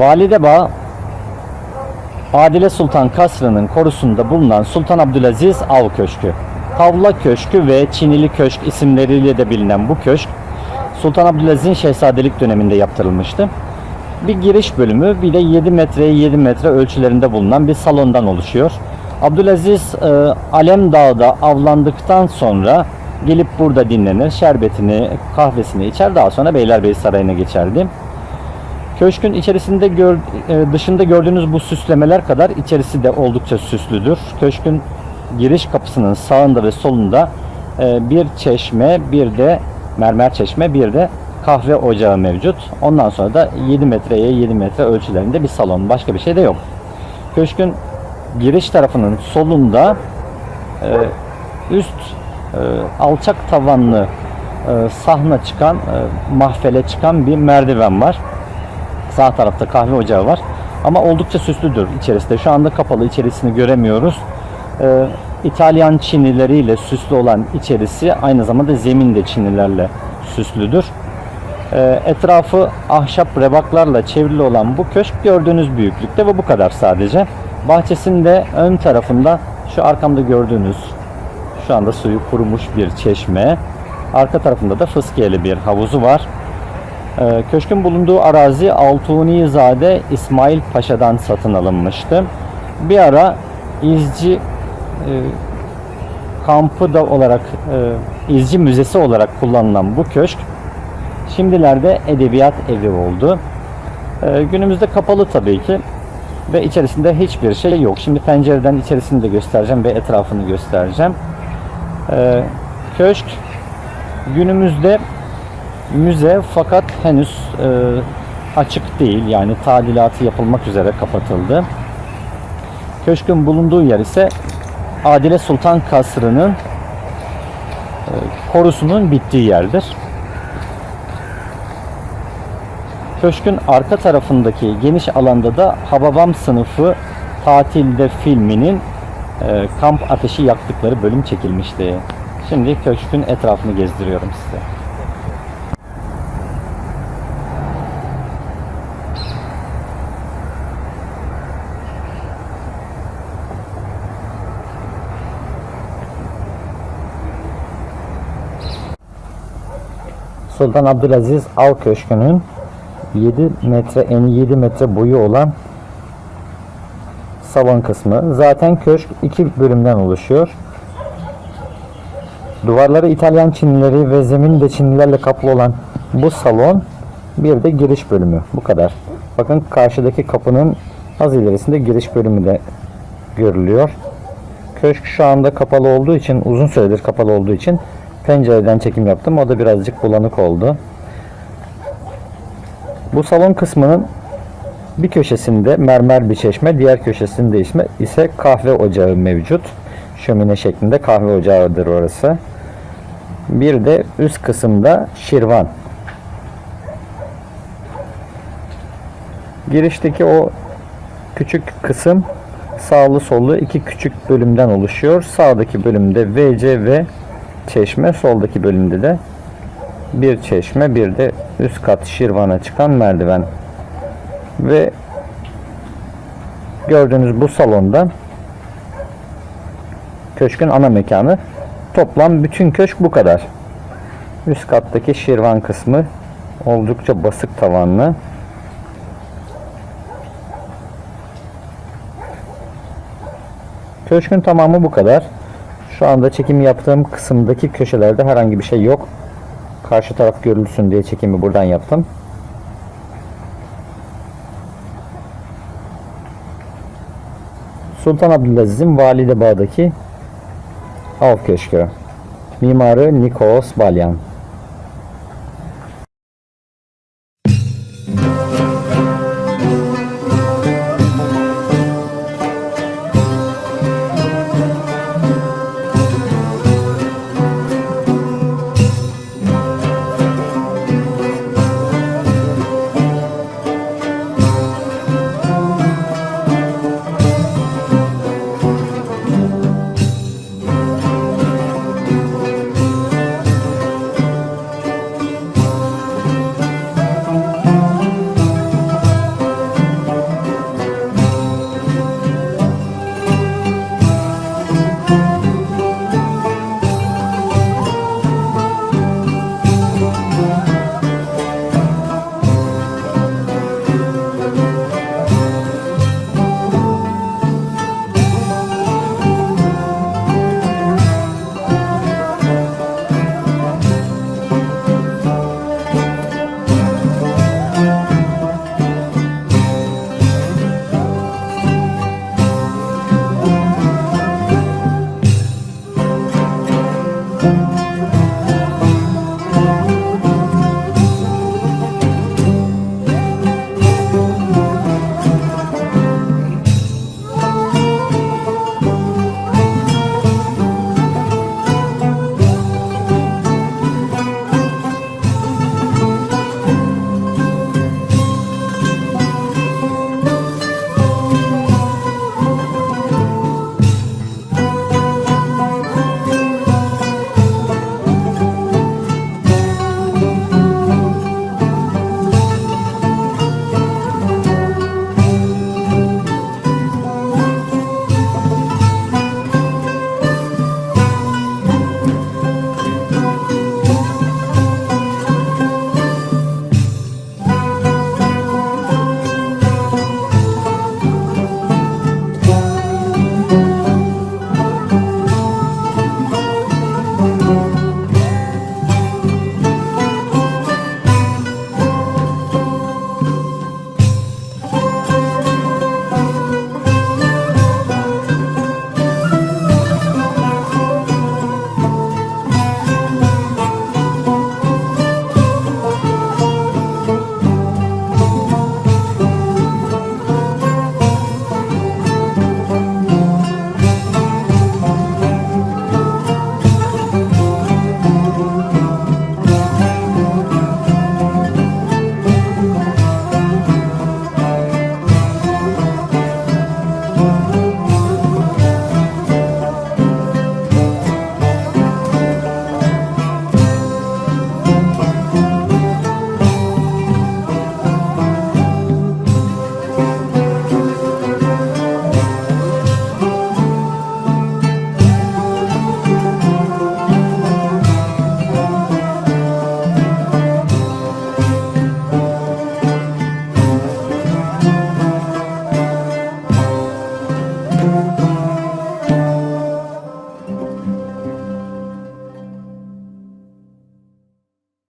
Validebağ Adile Sultan Kasrı'nın korusunda bulunan Sultan Abdülaziz Av Köşkü. Tavla Köşkü ve Çinili Köşk isimleriyle de bilinen bu köşk Sultan Abdülaziz'in şehzadelik döneminde yaptırılmıştı. Bir giriş bölümü bir de 7 metreye 7 metre ölçülerinde bulunan bir salondan oluşuyor. Abdülaziz e, Alem Dağı'da avlandıktan sonra gelip burada dinlenir, şerbetini, kahvesini içer daha sonra Beylerbeyi Sarayı'na geçerdi. Köşkün içerisinde gör, e, dışında gördüğünüz bu süslemeler kadar içerisi de oldukça süslüdür. Köşkün giriş kapısının sağında ve solunda e, bir çeşme, bir de mermer çeşme, bir de kahve ocağı mevcut. Ondan sonra da 7 metreye 7 metre ölçülerinde bir salon. Başka bir şey de yok. Köşkün giriş tarafının solunda e, üst alçak tavanlı e, sahna çıkan, mahfele çıkan bir merdiven var. Sağ tarafta kahve ocağı var. Ama oldukça süslüdür içerisinde. Şu anda kapalı içerisini göremiyoruz. Ee, İtalyan çinileriyle süslü olan içerisi aynı zamanda zemin de çinilerle süslüdür. Ee, etrafı ahşap rebaklarla çevrili olan bu köşk gördüğünüz büyüklükte ve bu kadar sadece. Bahçesinde ön tarafında şu arkamda gördüğünüz şu anda suyu kurumuş bir çeşme. Arka tarafında da fıskiyeli bir havuzu var. Ee, Köşkün bulunduğu arazi Altunizade İsmail Paşa'dan satın alınmıştı. Bir ara izci e, kampı da olarak e, izci müzesi olarak kullanılan bu köşk şimdilerde edebiyat evi oldu. E, günümüzde kapalı tabii ki ve içerisinde hiçbir şey yok. Şimdi pencereden içerisini de göstereceğim ve etrafını göstereceğim. E, köşk günümüzde müze fakat henüz e, açık değil. Yani tadilatı yapılmak üzere kapatıldı. Köşkün bulunduğu yer ise Adile Sultan Kasrı'nın e, korusunun bittiği yerdir. Köşkün arka tarafındaki geniş alanda da Hababam sınıfı tatilde filminin e, kamp ateşi yaktıkları bölüm çekilmişti. Şimdi köşkün etrafını gezdiriyorum size. Sultan Abdülaziz Av Köşkü'nün 7 metre eni 7 metre boyu olan salon kısmı. Zaten köşk iki bölümden oluşuyor. Duvarları İtalyan Çinileri ve zemin de Çinilerle kaplı olan bu salon bir de giriş bölümü. Bu kadar. Bakın karşıdaki kapının az ilerisinde giriş bölümü de görülüyor. Köşk şu anda kapalı olduğu için uzun süredir kapalı olduğu için pencereden çekim yaptım. O da birazcık bulanık oldu. Bu salon kısmının bir köşesinde mermer bir çeşme, diğer köşesinde ise, kahve ocağı mevcut. Şömine şeklinde kahve ocağıdır orası. Bir de üst kısımda şirvan. Girişteki o küçük kısım sağlı sollu iki küçük bölümden oluşuyor. Sağdaki bölümde VC ve çeşme, soldaki bölümde de bir çeşme, bir de üst kat şirvana çıkan merdiven. Ve gördüğünüz bu salonda köşkün ana mekanı. Toplam bütün köşk bu kadar. Üst kattaki şirvan kısmı oldukça basık tavanlı. Köşkün tamamı bu kadar. Şu anda çekim yaptığım kısımdaki köşelerde herhangi bir şey yok. Karşı taraf görülsün diye çekimi buradan yaptım. Sultan Abdülaziz'in Validebağ'daki Av Köşkü. Mimarı Nikos Balyan.